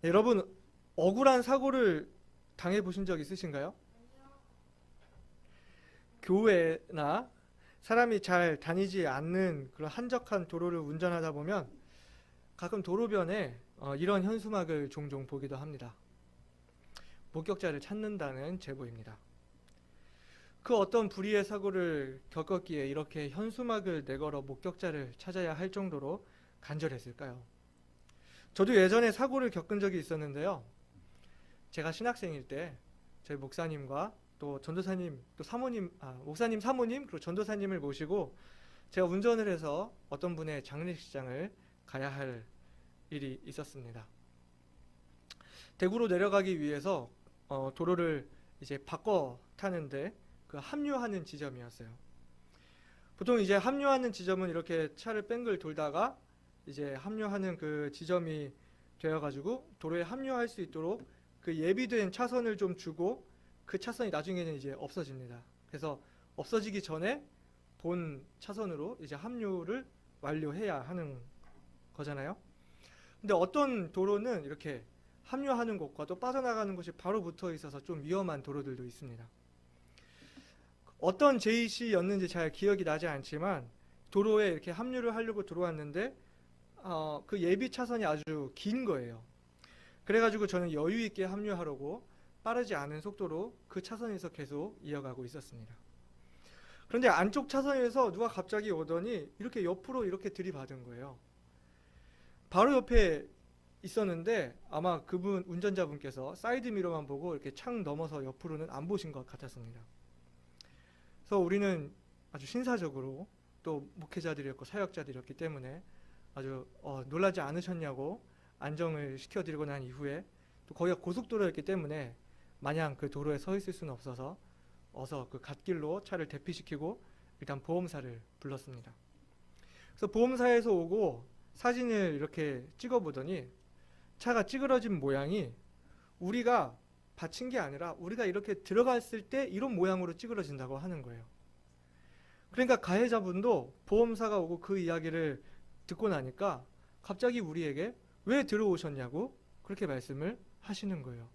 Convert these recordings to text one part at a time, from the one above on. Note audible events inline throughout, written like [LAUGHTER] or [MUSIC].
네, 여러분 억울한 사고를 당해 보신 적 있으신가요? 교회나 사람이 잘 다니지 않는 그런 한적한 도로를 운전하다 보면 가끔 도로변에 어, 이런 현수막을 종종 보기도 합니다. 목격자를 찾는다는 제보입니다. 그 어떤 불의의 사고를 겪었기에 이렇게 현수막을 내걸어 목격자를 찾아야 할 정도로 간절했을까요? 저도 예전에 사고를 겪은 적이 있었는데요. 제가 신학생일 때 저희 목사님과 또 전도사님 또 사모님 아 목사님 사모님 그리고 전도사님을 모시고 제가 운전을 해서 어떤 분의 장례식장을 가야 할 일이 있었습니다. 대구로 내려가기 위해서 어, 도로를 이제 바꿔 타는데 그 합류하는 지점이었어요. 보통 이제 합류하는 지점은 이렇게 차를 뺑글 돌다가 이제 합류하는 그 지점이 되어가지고 도로에 합류할 수 있도록 그 예비된 차선을 좀 주고 그 차선이 나중에는 이제 없어집니다. 그래서 없어지기 전에 본 차선으로 이제 합류를 완료해야 하는 거잖아요. 근데 어떤 도로는 이렇게 합류하는 곳과 또 빠져나가는 곳이 바로 붙어 있어서 좀 위험한 도로들도 있습니다. 어떤 제이시였는지 잘 기억이 나지 않지만 도로에 이렇게 합류를 하려고 들어왔는데 어, 그 예비 차선이 아주 긴 거예요. 그래가지고 저는 여유 있게 합류하려고 빠르지 않은 속도로 그 차선에서 계속 이어가고 있었습니다. 그런데 안쪽 차선에서 누가 갑자기 오더니 이렇게 옆으로 이렇게 들이받은 거예요. 바로 옆에 있었는데 아마 그분 운전자분께서 사이드 미러만 보고 이렇게 창 넘어서 옆으로는 안 보신 것 같았습니다. 그래서 우리는 아주 신사적으로 또 목회자들이었고 사역자들이었기 때문에 아주 어, 놀라지 않으셨냐고 안정을 시켜드리고 난 이후에 또 거기가 고속도로였기 때문에 마냥 그 도로에 서 있을 수는 없어서 어서 그 갓길로 차를 대피시키고 일단 보험사를 불렀습니다. 그래서 보험사에서 오고 사진을 이렇게 찍어보더니 차가 찌그러진 모양이 우리가 받친 게 아니라 우리가 이렇게 들어갔을 때 이런 모양으로 찌그러진다고 하는 거예요. 그러니까 가해자분도 보험사가 오고 그 이야기를 듣고 나니까 갑자기 우리에게 왜 들어오셨냐고 그렇게 말씀을 하시는 거예요.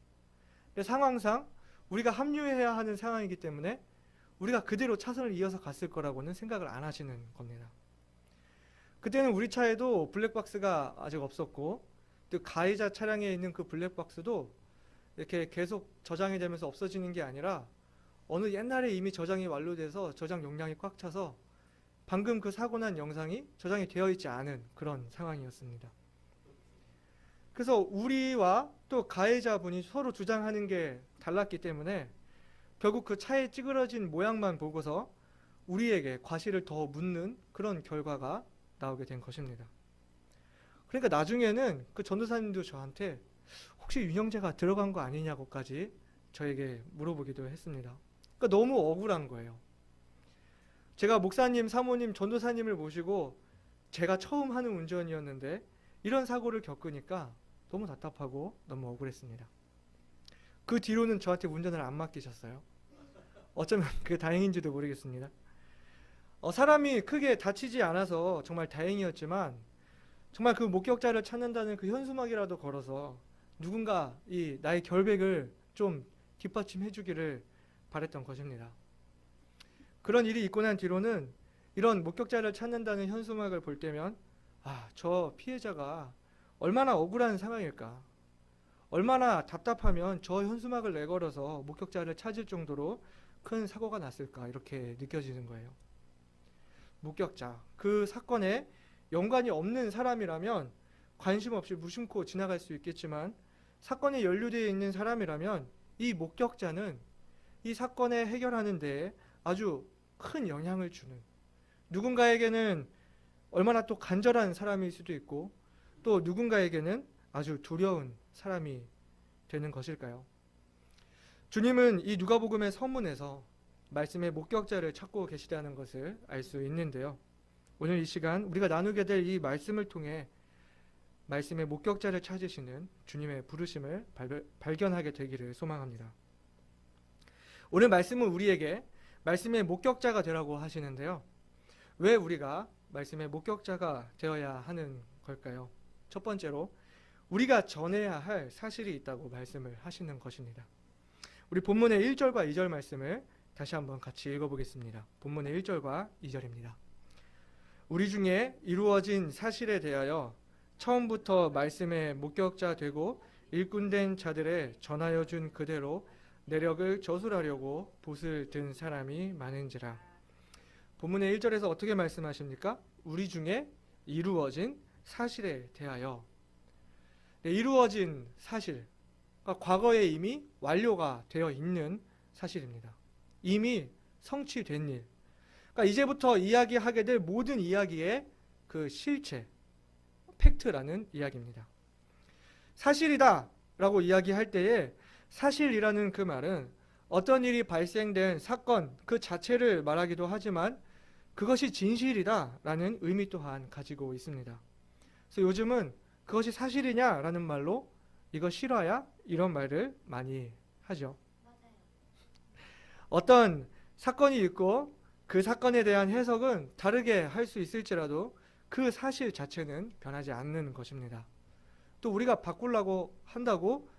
근데 상황상 우리가 합류해야 하는 상황이기 때문에 우리가 그대로 차선을 이어서 갔을 거라고는 생각을 안 하시는 겁니다. 그때는 우리 차에도 블랙박스가 아직 없었고 또 가해자 차량에 있는 그 블랙박스도 이렇게 계속 저장이 되면서 없어지는 게 아니라 어느 옛날에 이미 저장이 완료돼서 저장 용량이 꽉 차서 방금 그 사고 난 영상이 저장이 되어 있지 않은 그런 상황이었습니다. 그래서 우리와 또 가해자분이 서로 주장하는 게 달랐기 때문에 결국 그 차에 찌그러진 모양만 보고서 우리에게 과실을 더 묻는 그런 결과가 나오게 된 것입니다. 그러니까 나중에는 그 전도사님도 저한테 혹시 윤형제가 들어간 거 아니냐고까지 저에게 물어보기도 했습니다. 그러니까 너무 억울한 거예요. 제가 목사님, 사모님, 전도사님을 모시고 제가 처음 하는 운전이었는데 이런 사고를 겪으니까 너무 답답하고 너무 억울했습니다. 그 뒤로는 저한테 운전을 안 맡기셨어요. 어쩌면 [LAUGHS] 그게 다행인지도 모르겠습니다. 어, 사람이 크게 다치지 않아서 정말 다행이었지만 정말 그 목격자를 찾는다는 그 현수막이라도 걸어서 누군가 이 나의 결백을 좀 뒷받침해 주기를 바랬던 것입니다. 그런 일이 있고 난 뒤로는 이런 목격자를 찾는다는 현수막을 볼 때면 아, 저 피해자가 얼마나 억울한 상황일까? 얼마나 답답하면 저 현수막을 내걸어서 목격자를 찾을 정도로 큰 사고가 났을까? 이렇게 느껴지는 거예요. 목격자, 그 사건에 연관이 없는 사람이라면 관심 없이 무심코 지나갈 수 있겠지만 사건에 연루되어 있는 사람이라면 이 목격자는 이 사건에 해결하는 데 아주 큰 영향을 주는 누군가에게는 얼마나 또 간절한 사람일 수도 있고 또 누군가에게는 아주 두려운 사람이 되는 것일까요? 주님은 이 누가복음의 서문에서 말씀의 목격자를 찾고 계시다는 것을 알 수 있는데요. 오늘 이 시간 우리가 나누게 될 이 말씀을 통해 말씀의 목격자를 찾으시는 주님의 부르심을 발, 발견하게 되기를 소망합니다. 오늘 말씀은 우리에게 말씀의 목격자가 되라고 하시는데요. 왜 우리가 말씀의 목격자가 되어야 하는 걸까요? 첫 번째로 우리가 전해야 할 사실이 있다고 말씀을 하시는 것입니다. 우리 본문의 1절과 2절 말씀을 다시 한번 같이 읽어보겠습니다. 본문의 1절과 2절입니다. 우리 중에 이루어진 사실에 대하여 처음부터 말씀의 목격자 되고 일꾼된 자들의 전하여 준 그대로 내력을 저술하려고 봇을 든 사람이 많은지라. 본문의 1절에서 어떻게 말씀하십니까? 우리 중에 이루어진 사실에 대하여 네, 이루어진 사실, 그러니까 과거에 이미 완료가 되어 있는 사실입니다. 이미 성취된 일. 그러니까 이제부터 이야기하게 될 모든 이야기의 그 실체, 팩트라는 이야기입니다. 사실이다 라고 이야기할 때에 사실이라는 그 말은 어떤 일이 발생된 사건 그 자체를 말하기도 하지만 그것이 진실이다라는 의미 또한 가지고 있습니다. 그래서 요즘은 그것이 사실이냐라는 말로 이거 실화야 이런 말을 많이 하죠. 어떤 사건이 있고 그 사건에 대한 해석은 다르게 할 수 있을지라도 그 사실 자체는 변하지 않는 것입니다. 또 우리가 바꾸려고 한다고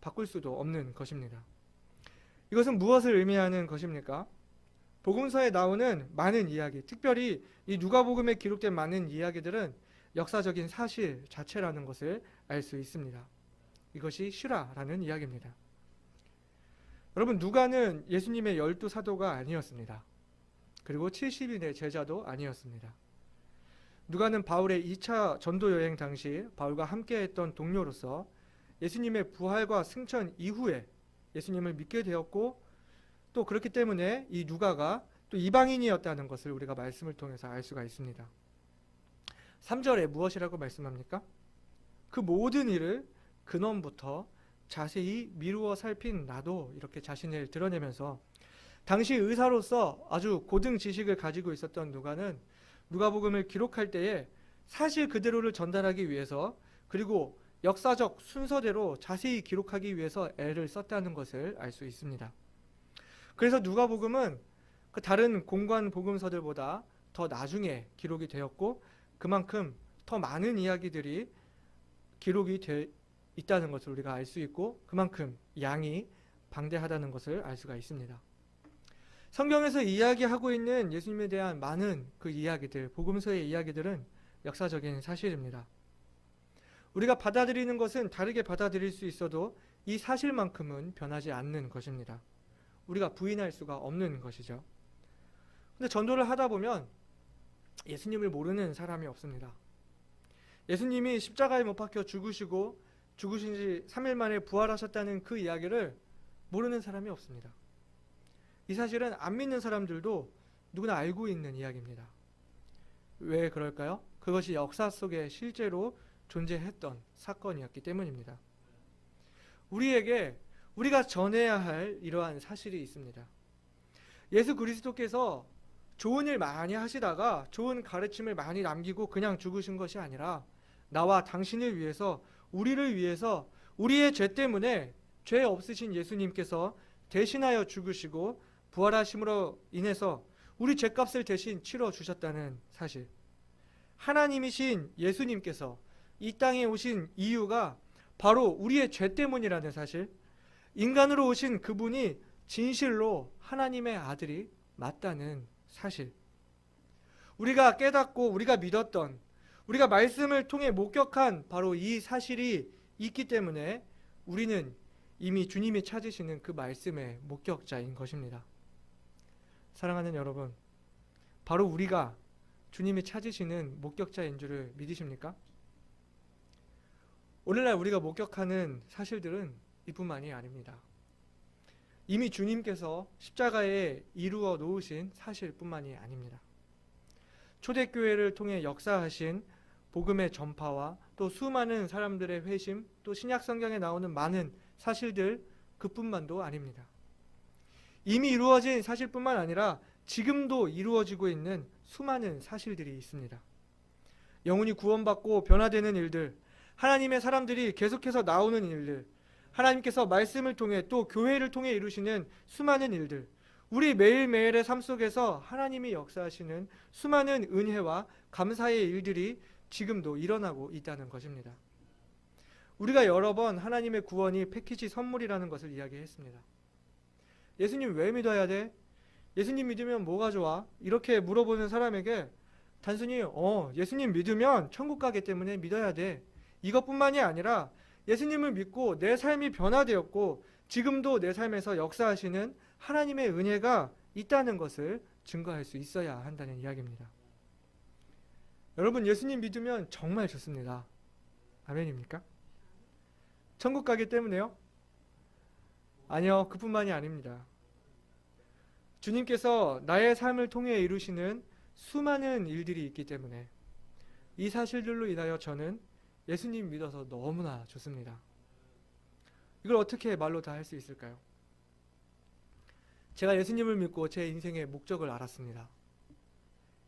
바꿀 수도 없는 것입니다. 이것은 무엇을 의미하는 것입니까? 복음서에 나오는 많은 이야기, 특별히 이 누가복음에 기록된 많은 이야기들은 역사적인 사실 자체라는 것을 알 수 있습니다. 이것이 실화라는 이야기입니다. 여러분 누가는 예수님의 열두 사도가 아니었습니다. 그리고 70인의 제자도 아니었습니다. 누가는 바울의 2차 전도 여행 당시 바울과 함께했던 동료로서 예수님의 부활과 승천 이후에 예수님을 믿게 되었고 또 그렇기 때문에 이 누가가 또 이방인이었다는 것을 우리가 말씀을 통해서 알 수가 있습니다. 3절에 무엇이라고 말씀합니까? 그 모든 일을 근원부터 자세히 미루어 살핀 나도 이렇게 자신을 드러내면서 당시 의사로서 아주 고등 지식을 가지고 있었던 누가는 누가복음을 기록할 때에 사실 그대로를 전달하기 위해서 그리고 역사적 순서대로 자세히 기록하기 위해서 애를 썼다는 것을 알 수 있습니다. 그래서 누가복음은 그 다른 공관 복음서들보다 더 나중에 기록이 되었고 그만큼 더 많은 이야기들이 기록이 돼 있다는 것을 우리가 알 수 있고 그만큼 양이 방대하다는 것을 알 수가 있습니다. 성경에서 이야기하고 있는 예수님에 대한 많은 그 이야기들, 복음서의 이야기들은 역사적인 사실입니다. 우리가 받아들이는 것은 다르게 받아들일 수 있어도 이 사실만큼은 변하지 않는 것입니다. 우리가 부인할 수가 없는 것이죠. 근데 전도를 하다 보면 예수님을 모르는 사람이 없습니다. 예수님이 십자가에 못 박혀 죽으시고 죽으신 지 3일 만에 부활하셨다는 그 이야기를 모르는 사람이 없습니다. 이 사실은 안 믿는 사람들도 누구나 알고 있는 이야기입니다. 왜 그럴까요? 그것이 역사 속에 실제로 존재했던 사건이었기 때문입니다. 우리에게 우리가 전해야 할 이러한 사실이 있습니다. 예수 그리스도께서 좋은 일 많이 하시다가 좋은 가르침을 많이 남기고 그냥 죽으신 것이 아니라 나와 당신을 위해서 우리를 위해서 우리의 죄 때문에 죄 없으신 예수님께서 대신하여 죽으시고 부활하심으로 인해서 우리 죄값을 대신 치러 주셨다는 사실. 하나님이신 예수님께서 이 땅에 오신 이유가 바로 우리의 죄 때문이라는 사실. 인간으로 오신 그분이 진실로 하나님의 아들이 맞다는 사실. 우리가 깨닫고 우리가 믿었던 우리가 말씀을 통해 목격한 바로 이 사실이 있기 때문에 우리는 이미 주님이 찾으시는 그 말씀의 목격자인 것입니다. 사랑하는 여러분, 바로 우리가 주님이 찾으시는 목격자인 줄을 믿으십니까? 오늘날 우리가 목격하는 사실들은 이뿐만이 아닙니다. 이미 주님께서 십자가에 이루어 놓으신 사실뿐만이 아닙니다. 초대교회를 통해 역사하신 복음의 전파와 또 수많은 사람들의 회심, 또 신약 성경에 나오는 많은 사실들 그뿐만도 아닙니다. 이미 이루어진 사실뿐만 아니라 지금도 이루어지고 있는 수많은 사실들이 있습니다. 영혼이 구원받고 변화되는 일들, 하나님의 사람들이 계속해서 나오는 일들, 하나님께서 말씀을 통해 또 교회를 통해 이루시는 수많은 일들, 우리 매일매일의 삶 속에서 하나님이 역사하시는 수많은 은혜와 감사의 일들이 지금도 일어나고 있다는 것입니다. 우리가 여러 번 하나님의 구원이 패키지 선물이라는 것을 이야기했습니다. 예수님 왜 믿어야 돼? 예수님 믿으면 뭐가 좋아? 이렇게 물어보는 사람에게 단순히 어, 예수님 믿으면 천국 가기 때문에 믿어야 돼. 이것뿐만이 아니라 예수님을 믿고 내 삶이 변화되었고 지금도 내 삶에서 역사하시는 하나님의 은혜가 있다는 것을 증거할 수 있어야 한다는 이야기입니다. 여러분 예수님 믿으면 정말 좋습니다. 아멘입니까? 천국 가기 때문에요? 아니요, 그뿐만이 아닙니다. 주님께서 나의 삶을 통해 이루시는 수많은 일들이 있기 때문에 이 사실들로 인하여 저는 예수님 믿어서 너무나 좋습니다. 이걸 어떻게 말로 다 할 수 있을까요? 제가 예수님을 믿고 제 인생의 목적을 알았습니다.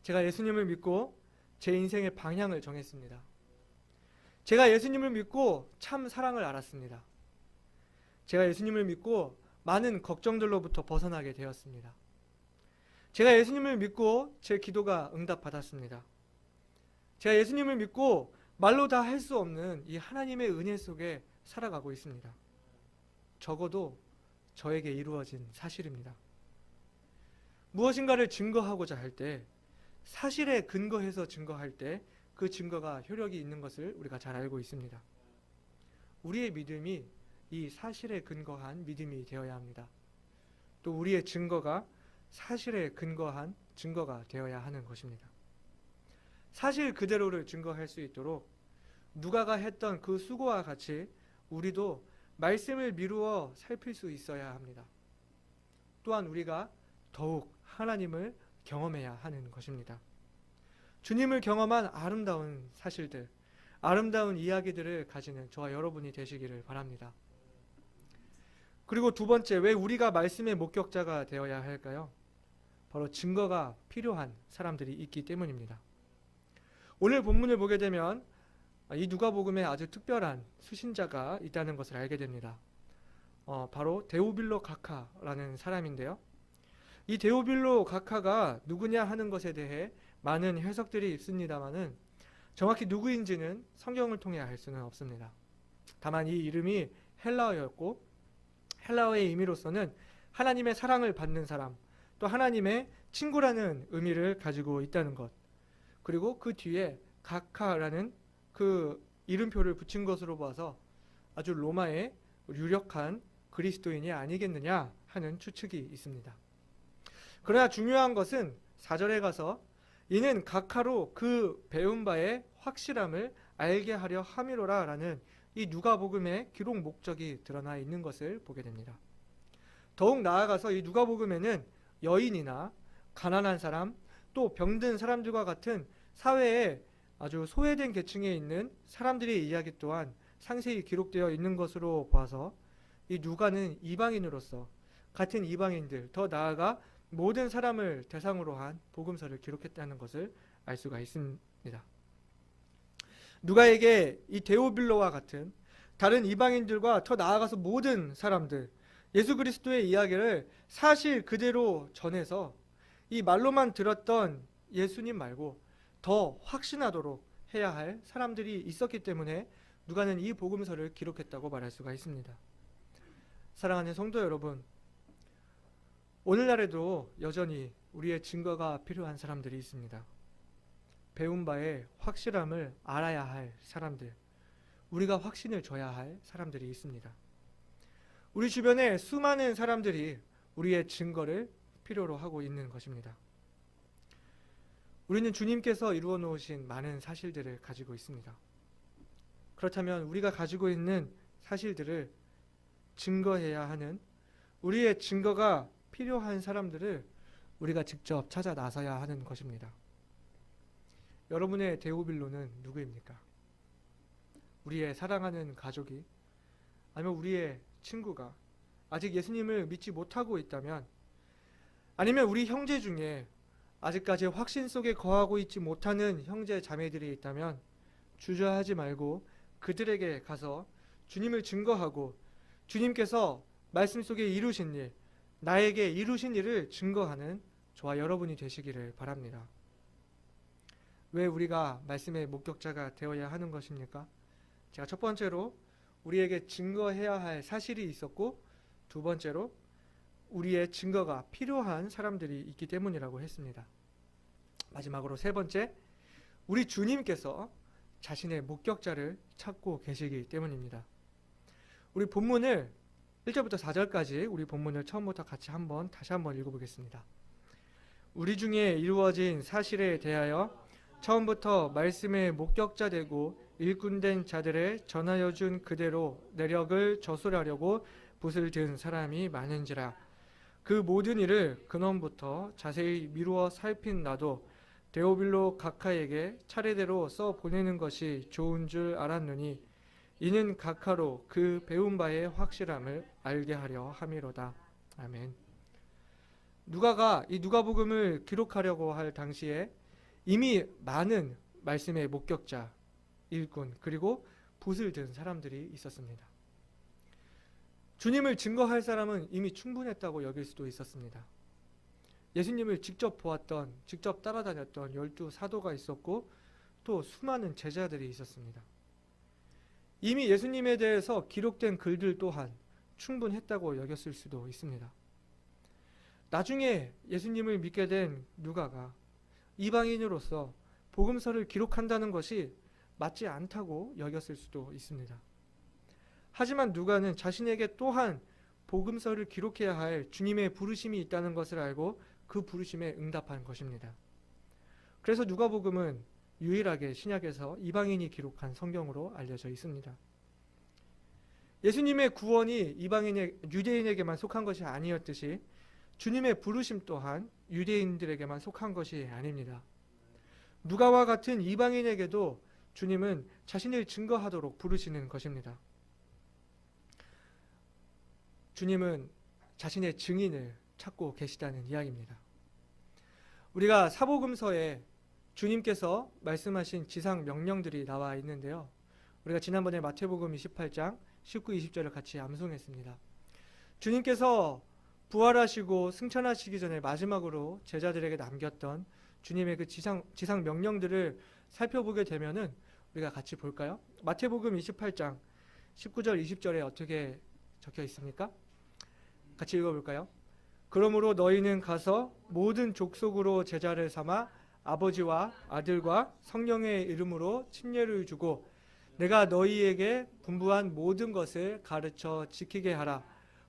제가 예수님을 믿고 제 인생의 방향을 정했습니다. 제가 예수님을 믿고 참 사랑을 알았습니다. 제가 예수님을 믿고 많은 걱정들로부터 벗어나게 되었습니다. 제가 예수님을 믿고 제 기도가 응답받았습니다. 제가 예수님을 믿고 말로 다 할 수 없는 이 하나님의 은혜 속에 살아가고 있습니다. 적어도 저에게 이루어진 사실입니다. 무엇인가를 증거하고자 할 때, 사실에 근거해서 증거할 때 그 증거가 효력이 있는 것을 우리가 잘 알고 있습니다. 우리의 믿음이 이 사실에 근거한 믿음이 되어야 합니다. 또 우리의 증거가 사실에 근거한 증거가 되어야 하는 것입니다. 사실 그대로를 증거할 수 있도록 누가가 했던 그 수고와 같이 우리도 말씀을 미루어 살필 수 있어야 합니다. 또한 우리가 더욱 하나님을 경험해야 하는 것입니다. 주님을 경험한 아름다운 사실들, 아름다운 이야기들을 가지는 저와 여러분이 되시기를 바랍니다. 그리고 두 번째, 왜 우리가 말씀의 목격자가 되어야 할까요? 바로 증거가 필요한 사람들이 있기 때문입니다. 오늘 본문을 보게 되면 이 누가복음에 아주 특별한 수신자가 있다는 것을 알게 됩니다. 어, 바로 데오빌로 가카라는 사람인데요. 이 데오빌로 가카가 누구냐 하는 것에 대해 많은 해석들이 있습니다만은 정확히 누구인지는 성경을 통해 알 수는 없습니다. 다만 이 이름이 헬라어였고 헬라어의 의미로서는 하나님의 사랑을 받는 사람, 또 하나님의 친구라는 의미를 가지고 있다는 것. 그리고 그 뒤에 가카라는 그 이름표를 붙인 것으로 봐서 아주 로마의 유력한 그리스도인이 아니겠느냐 하는 추측이 있습니다. 그러나 중요한 것은 4절에 가서 이는 각하로 그 배운 바의 확실함을 알게 하려 함이로라 라는 이 누가복음의 기록 목적이 드러나 있는 것을 보게 됩니다. 더욱 나아가서 이 누가복음에는 여인이나 가난한 사람 또 병든 사람들과 같은 사회에 아주 소외된 계층에 있는 사람들의 이야기 또한 상세히 기록되어 있는 것으로 봐서 이 누가는 이방인으로서 같은 이방인들 더 나아가 모든 사람을 대상으로 한 복음서를 기록했다는 것을 알 수가 있습니다. 누가에게 이 데오빌로와 같은 다른 이방인들과 더 나아가서 모든 사람들 예수 그리스도의 이야기를 사실 그대로 전해서 이 말로만 들었던 예수님 말고 더 확신하도록 해야 할 사람들이 있었기 때문에 누가는 이 복음서를 기록했다고 말할 수가 있습니다. 사랑하는 성도 여러분, 오늘날에도 여전히 우리의 증거가 필요한 사람들이 있습니다. 배운 바의 확실함을 알아야 할 사람들, 우리가 확신을 줘야 할 사람들이 있습니다. 우리 주변에 수많은 사람들이 우리의 증거를 필요로 하고 있는 것입니다. 우리는 주님께서 이루어 놓으신 많은 사실들을 가지고 있습니다. 그렇다면 우리가 가지고 있는 사실들을 증거해야 하는 우리의 증거가 필요한 사람들을 우리가 직접 찾아 나서야 하는 것입니다. 여러분의 데오빌로는 누구입니까? 우리의 사랑하는 가족이 아니면 우리의 친구가 아직 예수님을 믿지 못하고 있다면 아니면 우리 형제 중에 아직까지 확신 속에 거하고 있지 못하는 형제 자매들이 있다면 주저하지 말고 그들에게 가서 주님을 증거하고 주님께서 말씀 속에 이루신 일, 나에게 이루신 일을 증거하는 저와 여러분이 되시기를 바랍니다. 왜 우리가 말씀의 목격자가 되어야 하는 것입니까? 제가 첫 번째로 우리에게 증거해야 할 사실이 있었고 두 번째로 우리의 증거가 필요한 사람들이 있기 때문이라고 했습니다. 마지막으로 세 번째, 우리 주님께서 자신의 목격자를 찾고 계시기 때문입니다. 우리 본문을 1절부터 4절까지 우리 본문을 처음부터 같이 한번 다시 한번 읽어보겠습니다. 우리 중에 이루어진 사실에 대하여 처음부터 말씀의 목격자 되고 일꾼된 자들의 전하여 준 그대로 내력을 저술하려고 붓을 든 사람이 많은지라 그 모든 일을 근원부터 자세히 미루어 살핀 나도 데오빌로 각하에게 차례대로 써 보내는 것이 좋은 줄 알았느니 이는 각하로 그 배운 바의 확실함을 알게 하려 함이로다. 아멘. 누가가 이 누가복음을 기록하려고 할 당시에 이미 많은 말씀의 목격자, 일꾼 그리고 붓을 든 사람들이 있었습니다. 주님을 증거할 사람은 이미 충분했다고 여길 수도 있었습니다. 예수님을 직접 보았던, 직접 따라다녔던 열두 사도가 있었고 또 수많은 제자들이 있었습니다. 이미 예수님에 대해서 기록된 글들 또한 충분했다고 여겼을 수도 있습니다. 나중에 예수님을 믿게 된 누가가 이방인으로서 복음서를 기록한다는 것이 맞지 않다고 여겼을 수도 있습니다. 하지만 누가는 자신에게 또한 복음서를 기록해야 할 주님의 부르심이 있다는 것을 알고 그 부르심에 응답한 것입니다. 그래서 누가복음은 유일하게 신약에서 이방인이 기록한 성경으로 알려져 있습니다. 예수님의 구원이 이방인의 유대인에게만 속한 것이 아니었듯이 주님의 부르심 또한 유대인들에게만 속한 것이 아닙니다. 누가와 같은 이방인에게도 주님은 자신을 증거하도록 부르시는 것입니다. 주님은 자신의 증인을 찾고 계시다는 이야기입니다. 우리가 사복음서에 주님께서 말씀하신 지상 명령들이 나와 있는데요. 우리가 지난번에 마태복음 28장 19, 20절을 같이 암송했습니다. 주님께서 부활하시고 승천하시기 전에 마지막으로 제자들에게 남겼던 주님의 그 지상 지상 명령들을 살펴보게 되면은 우리가 같이 볼까요? 마태복음 28장 19절 20절에 어떻게 적혀 있습니까? 같이 읽어 볼까요? 그러므로 너희는 가서 모든 족속으로 제자를 삼아 아버지와 아들과 성령의 이름으로 침례를 주고 내가 너희에게 분부한 모든 것을 가르쳐 지키게 하라.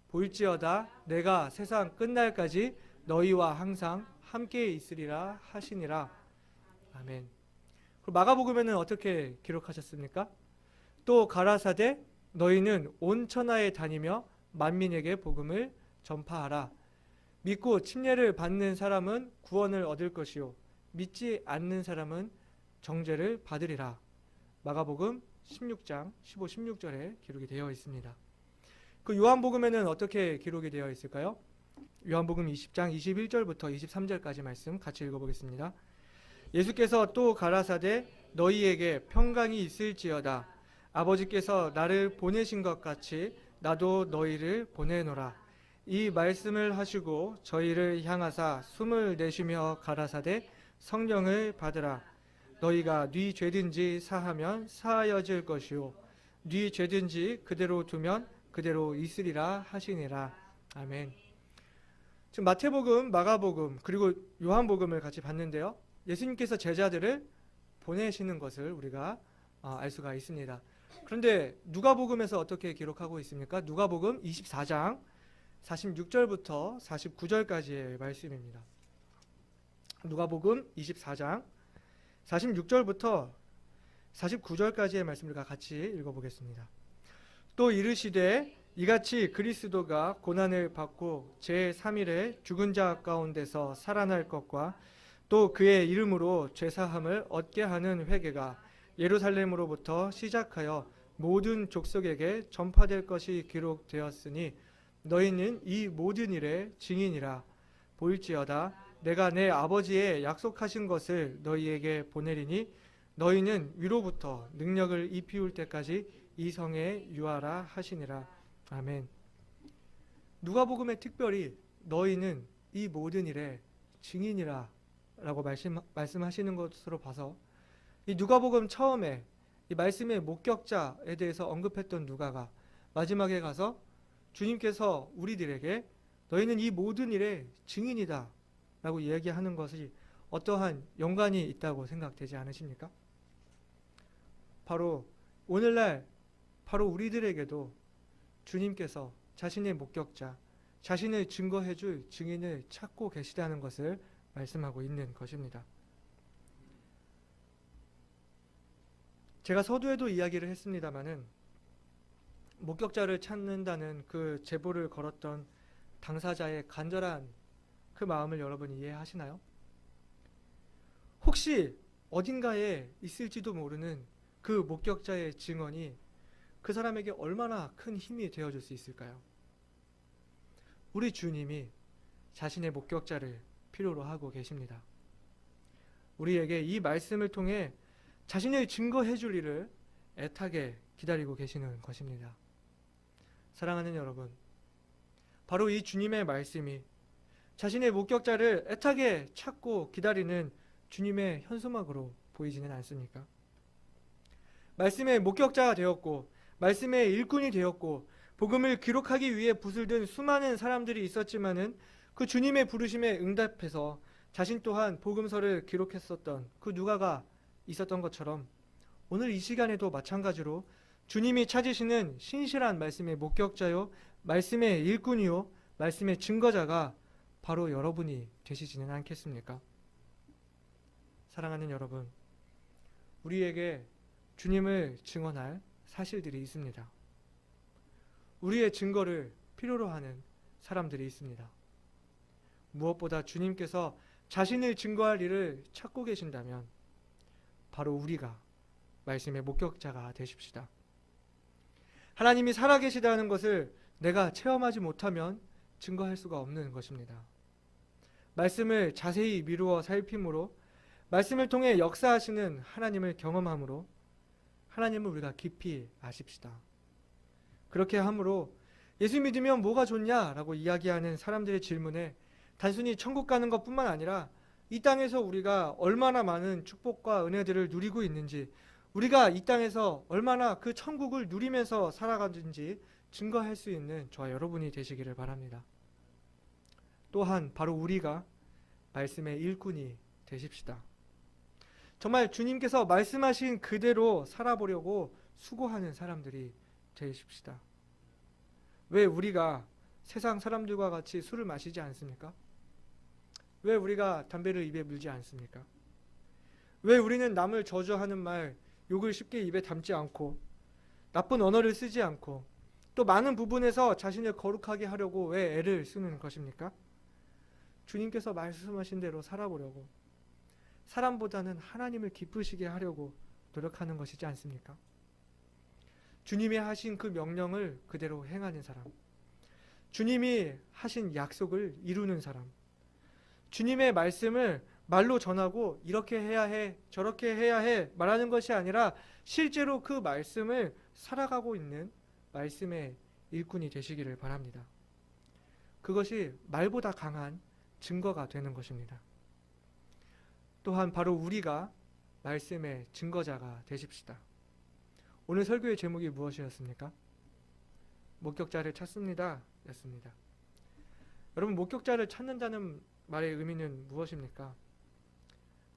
볼지어다 내가 세상 끝날까지 너희와 항상 함께 있으리라 하시니라. 아멘. 그리고 마가복음에는 어떻게 기록하셨습니까? 또 가라사대 너희는 온 천하에 다니며 만민에게 복음을 전파하라. 믿고 침례를 받는 사람은 구원을 얻을 것이요 믿지 않는 사람은 정죄를 받으리라. 마가복음 16장 15, 16절에 기록이 되어 있습니다. 그 요한복음에는 어떻게 기록이 되어 있을까요? 요한복음 20장 21절부터 23절까지 말씀 같이 읽어보겠습니다. 예수께서 또 가라사대 너희에게 평강이 있을지어다. 아버지께서 나를 보내신 것 같이 나도 너희를 보내노라. 이 말씀을 하시고 저희를 향하사 숨을 내쉬며 가라사대 성령을 받으라. 너희가 네 죄든지 사하면 사하여질 것이요 네 죄든지 그대로 두면 그대로 있으리라 하시니라. 아멘. 지금 마태복음, 마가복음 그리고 요한복음을 같이 봤는데요. 예수님께서 제자들을 보내시는 것을 우리가 어, 알 수가 있습니다. 그런데 누가복음에서 어떻게 기록하고 있습니까? 누가복음 24장 46절부터 49절까지의 말씀입니다. 누가복음 24장 46절부터 49절까지의 말씀을 같이 읽어보겠습니다. 또 이르시되 이같이 그리스도가 고난을 받고 제3일에 죽은 자 가운데서 살아날 것과 또 그의 이름으로 죄사함을 얻게 하는 회개가 예루살렘으로부터 시작하여 모든 족속에게 전파될 것이 기록되었으니 너희는 이 모든 일의 증인이라 보일지어다 내가 내 아버지의 약속하신 것을 너희에게 보내리니 너희는 위로부터 능력을 입히울 때까지 이 성에 유하라 하시니라 아멘. 누가복음에 특별히 너희는 이 모든 일의 증인이라라고 말씀 말씀하시는 것으로 봐서 이 누가복음 처음에 이 말씀의 목격자에 대해서 언급했던 누가가 마지막에 가서 주님께서 우리들에게 너희는 이 모든 일의 증인이다 라고 이야기하는 것이 어떠한 연관이 있다고 생각되지 않으십니까? 바로 오늘날 바로 우리들에게도 주님께서 자신의 목격자, 자신을 증거해 줄 증인을 찾고 계시다는 것을 말씀하고 있는 것입니다. 제가 서두에도 이야기를 했습니다마는 목격자를 찾는다는 그 제보를 걸었던 당사자의 간절한 그 마음을 여러분 이해하시나요? 혹시 어딘가에 있을지도 모르는 그 목격자의 증언이 그 사람에게 얼마나 큰 힘이 되어줄 수 있을까요? 우리 주님이 자신의 목격자를 필요로 하고 계십니다. 우리에게 이 말씀을 통해 자신을 증거해 줄 일을 애타게 기다리고 계시는 것입니다. 사랑하는 여러분, 바로 이 주님의 말씀이 자신의 목격자를 애타게 찾고 기다리는 주님의 현수막으로 보이지는 않습니까? 말씀의 목격자가 되었고, 말씀의 일꾼이 되었고, 복음을 기록하기 위해 붓을 든 수많은 사람들이 있었지만은 그 주님의 부르심에 응답해서 자신 또한 복음서를 기록했었던 그 누가가 있었던 것처럼 오늘 이 시간에도 마찬가지로 주님이 찾으시는 신실한 말씀의 목격자요, 말씀의 일꾼이요, 말씀의 증거자가 바로 여러분이 되시지는 않겠습니까? 사랑하는 여러분, 우리에게 주님을 증언할 사실들이 있습니다. 우리의 증거를 필요로 하는 사람들이 있습니다. 무엇보다 주님께서 자신을 증거할 일을 찾고 계신다면 바로 우리가 말씀의 목격자가 되십시다. 하나님이 살아계시다는 것을 내가 체험하지 못하면 증거할 수가 없는 것입니다. 말씀을 자세히 미루어 살핌으로 말씀을 통해 역사하시는 하나님을 경험함으로 하나님을 우리가 깊이 아십시다. 그렇게 함으로 예수 믿으면 뭐가 좋냐라고 이야기하는 사람들의 질문에 단순히 천국 가는 것뿐만 아니라 이 땅에서 우리가 얼마나 많은 축복과 은혜들을 누리고 있는지 우리가 이 땅에서 얼마나 그 천국을 누리면서 살아가는지 증거할 수 있는 저와 여러분이 되시기를 바랍니다. 또한 바로 우리가 말씀의 일꾼이 되십시다. 정말 주님께서 말씀하신 그대로 살아보려고 수고하는 사람들이 되십시다. 왜 우리가 세상 사람들과 같이 술을 마시지 않습니까? 왜 우리가 담배를 입에 물지 않습니까? 왜 우리는 남을 저주하는 말, 욕을 쉽게 입에 담지 않고 나쁜 언어를 쓰지 않고 또 많은 부분에서 자신을 거룩하게 하려고 왜 애를 쓰는 것입니까? 주님께서 말씀하신 대로 살아보려고 사람보다는 하나님을 기쁘시게 하려고 노력하는 것이지 않습니까? 주님이 하신 그 명령을 그대로 행하는 사람, 주님이 하신 약속을 이루는 사람, 주님의 말씀을 말로 전하고 이렇게 해야 해, 저렇게 해야 해 말하는 것이 아니라 실제로 그 말씀을 살아가고 있는 말씀의 일꾼이 되시기를 바랍니다. 그것이 말보다 강한 증거가 되는 것입니다. 또한 바로 우리가 말씀의 증거자가 되십시다. 오늘 설교의 제목이 무엇이었습니까? 목격자를 찾습니다. 였습니다. 여러분, 목격자를 찾는다는 말의 의미는 무엇입니까?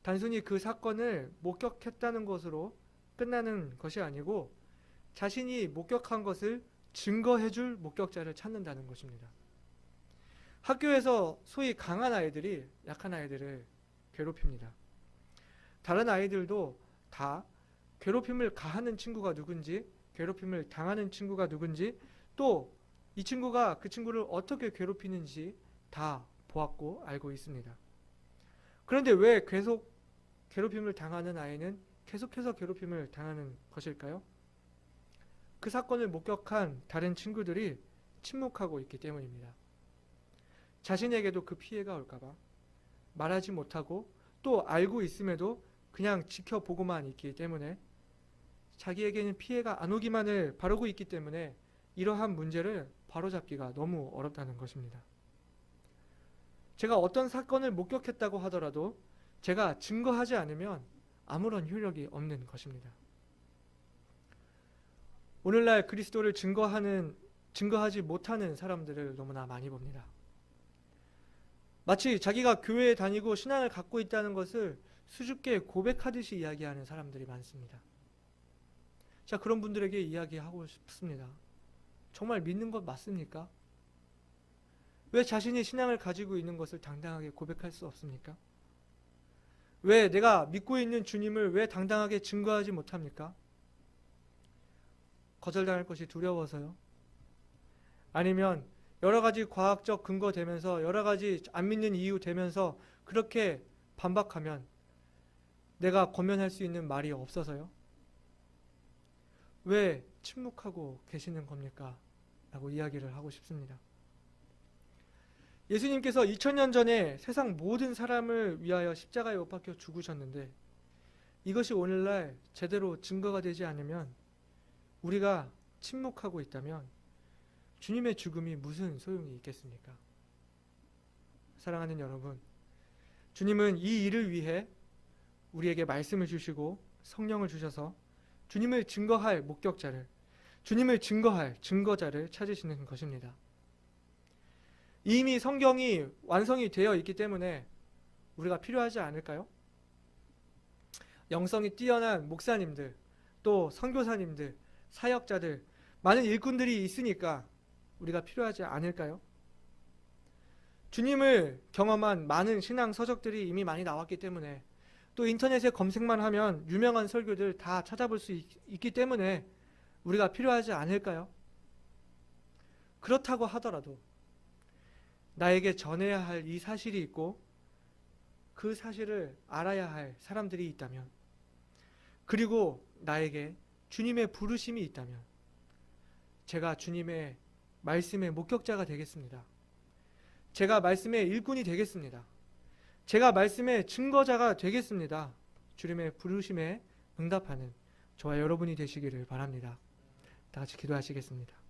단순히 그 사건을 목격했다는 것으로 끝나는 것이 아니고 자신이 목격한 것을 증거해 줄 목격자를 찾는다는 것입니다. 학교에서 소위 강한 아이들이 약한 아이들을 괴롭힙니다. 다른 아이들도 다 괴롭힘을 가하는 친구가 누군지, 괴롭힘을 당하는 친구가 누군지, 또 이 친구가 그 친구를 어떻게 괴롭히는지 다 보았고 알고 있습니다. 그런데 왜 계속 괴롭힘을 당하는 아이는 계속해서 괴롭힘을 당하는 것일까요? 그 사건을 목격한 다른 친구들이 침묵하고 있기 때문입니다. 자신에게도 그 피해가 올까봐 말하지 못하고 또 알고 있음에도 그냥 지켜보고만 있기 때문에 자기에게는 피해가 안 오기만을 바라고 있기 때문에 이러한 문제를 바로잡기가 너무 어렵다는 것입니다. 제가 어떤 사건을 목격했다고 하더라도 제가 증거하지 않으면 아무런 효력이 없는 것입니다. 오늘날 그리스도를 증거하는 증거하지 못하는 사람들을 너무나 많이 봅니다. 마치 자기가 교회에 다니고 신앙을 갖고 있다는 것을 수줍게 고백하듯이 이야기하는 사람들이 많습니다. 자, 그런 분들에게 이야기하고 싶습니다. 정말 믿는 것 맞습니까? 왜 자신이 신앙을 가지고 있는 것을 당당하게 고백할 수 없습니까? 왜 내가 믿고 있는 주님을 왜 당당하게 증거하지 못합니까? 거절당할 것이 두려워서요? 아니면 여러 가지 과학적 근거 되면서 여러 가지 안 믿는 이유 되면서 그렇게 반박하면 내가 권면할 수 있는 말이 없어서요? 왜 침묵하고 계시는 겁니까? 라고 이야기를 하고 싶습니다. 예수님께서 2000년 전에 세상 모든 사람을 위하여 십자가에 못 박혀 죽으셨는데 이것이 오늘날 제대로 증거가 되지 않으면 우리가 침묵하고 있다면 주님의 죽음이 무슨 소용이 있겠습니까? 사랑하는 여러분, 주님은 이 일을 위해 우리에게 말씀을 주시고 성령을 주셔서 주님을 증거할 목격자를, 주님을 증거할 증거자를 찾으시는 것입니다. 이미 성경이 완성이 되어 있기 때문에 우리가 필요하지 않을까요? 영성이 뛰어난 목사님들, 또 선교사님들, 사역자들, 많은 일꾼들이 있으니까 우리가 필요하지 않을까요? 주님을 경험한 많은 신앙 서적들이 이미 많이 나왔기 때문에 또 인터넷에 검색만 하면 유명한 설교들 다 찾아볼 수 있, 있기 때문에 우리가 필요하지 않을까요? 그렇다고 하더라도 나에게 전해야 할 이 사실이 있고 그 사실을 알아야 할 사람들이 있다면 그리고 나에게 주님의 부르심이 있다면 제가 주님의 말씀의 목격자가 되겠습니다. 제가 말씀의 일꾼이 되겠습니다. 제가 말씀의 증거자가 되겠습니다. 주님의 부르심에 응답하는 저와 여러분이 되시기를 바랍니다. 다 같이 기도하시겠습니다.